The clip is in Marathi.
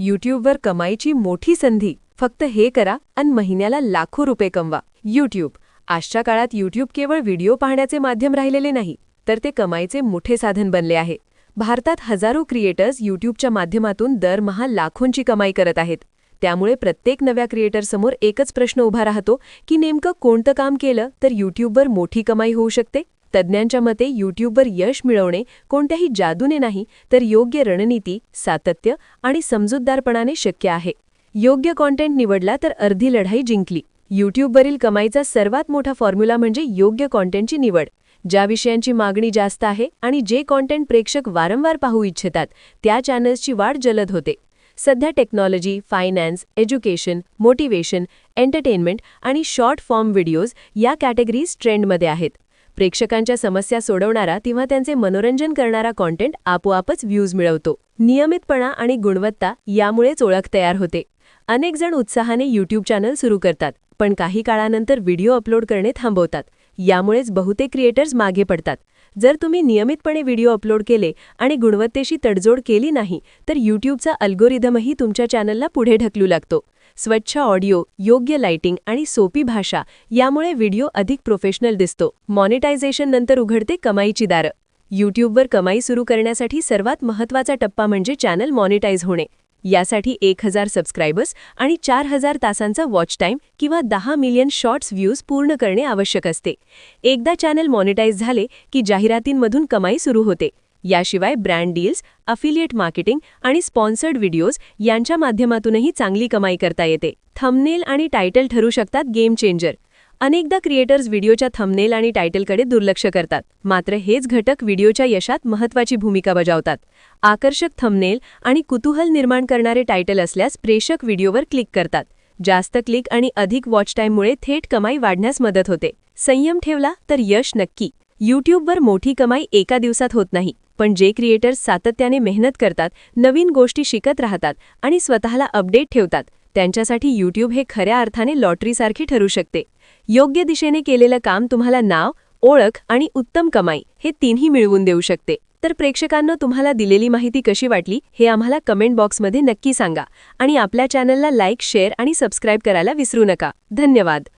यूट्यूबवर कमाईची मोठी संधी. फक्त हे करा आणि महिन्याला लाखो रुपये कमवा. यूट्यूब. आजच्या काळात यूट्यूब केवळ व्हिडिओ पाहण्याचे माध्यम राहिलेले नाही तर ते कमाईचे मोठे साधन बनले आहे. भारतात हजारो क्रिएटर्स यूट्यूबच्या माध्यमातून दरमहा लाखोंची कमाई करत आहेत. त्यामुळे प्रत्येक नव्या क्रिएटरसमोर एकच प्रश्न उभा राहतो की नेमकं कोणतं काम केलं तर यूट्यूबवर मोठी कमाई होऊ शकते? तज्ज्ञांच्या मते यूट्यूबवर यश मिळवणे कोणत्याही जादूने नाही तर योग्य रणनीती सातत्य आणि समजूतदारपणाने शक्य आहे. योग्य कॉन्टेंट निवडला तर अर्धी लढाई जिंकली. यूट्यूबवरील कमाईचा सर्वात मोठा फॉर्म्युला म्हणजे योग्य कॉन्टेंटची निवड. ज्या विषयांची मागणी जास्त आहे आणि जे कॉन्टेंट प्रेक्षक वारंवार पाहू इच्छितात त्या चॅनल्सची वाढ जलद होते. सध्या technology finance education motivation entertainment आणि शॉर्ट फॉर्म व्हिडिओज या कॅटेगरीज ट्रेंडमध्ये आहेत. प्रेक्षकांच्या समस्या सोडवणारा किंवा त्यांचे मनोरंजन करणारा कॉन्टेंट आपोआपच व्ह्यूज मिळवतो. नियमितपणा आणि गुणवत्ता यामुळेच ओळख तयार होते. अनेक जण उत्साहाने यूट्यूब चॅनल सुरू करतात पण काही काळानंतर व्हिडिओ अपलोड करणे थांबवतात. यामुळेच बहुतेक क्रिएटर्स मागे पडतात. जर तुम्ही नियमितपणे व्हिडिओ अपलोड केले आणि गुणवत्तेशी तडजोड केली नाही तर यूट्यूबचा अल्गोरिदमही तुमच्या चॅनलला पुढे ढकलू लागतो. स्वच्छ ऑडिओ योग्य लाइटिंग आणि सोपी भाषा यामुळे व्हिडिओ अधिक प्रोफेशनल दिसतो. मॉनिटायझेशन नंतर उघडते कमाईची दारं. यूट्यूबवर कमाई सुरू करण्यासाठी सर्वात महत्त्वाचा टप्पा म्हणजे चॅनल मॉनिटाईज होणे. यासाठी एक हजार सबस्क्रायबर्स आणि चार हजार तासांचा वॉच टाईम किंवा दहा मिलियन शॉर्ट्स व्ह्यूज पूर्ण करणे आवश्यक असते. एकदा चॅनल मॉनिटाईज झाले की जाहिरातींमधून कमाई सुरू होते. याशिवाय ब्रँड डील्स अफिलिएट मार्केटिंग आणि स्पॉन्सर्ड व्हिडिओज यांच्या माध्यमातूनही चांगली कमाई करता येते. थंबनेल आणि टायटल ठरू शकतात गेम चेंजर. अनेकदा क्रिएटर्स व्हिडिओच्या थंबनेल आणि टायटलकडे दुर्लक्ष करतात. मात्र हेच घटक व्हिडिओच्या यशात महत्त्वाची भूमिका बजावतात. आकर्षक थंबनेल आणि कुतूहल निर्माण करणारे टायटल असल्यास प्रेक्षक व्हिडिओवर क्लिक करतात. जास्त क्लिक आणि अधिक वॉच टाईममुळे थेट कमाई वाढण्यास मदत होते. संयम ठेवला तर यश नक्की. यूट्यूबवर मोठी कमाई एका दिवसात होत नाही पण जे क्रिएटर्स सातत्याने मेहनत करतात नवीन गोष्टी शिकत राहतात आणि स्वतःला अपडेट ठेवतात त्यांच्यासाठी यूट्यूब हे खऱ्या अर्थाने लॉटरीसारखे ठरू शकते. योग्य दिशेने केलेलं काम तुम्हाला नाव ओळख आणि उत्तम कमाई हे तिन्ही मिळवून देऊ शकते. तर प्रेक्षकांना तुम्हाला दिलेली माहिती कशी वाटली हे आम्हाला कमेंट बॉक्समध्ये नक्की सांगा आणि आपल्या चॅनलला लाईक शेअर आणि सबस्क्राईब करायला विसरू नका. धन्यवाद.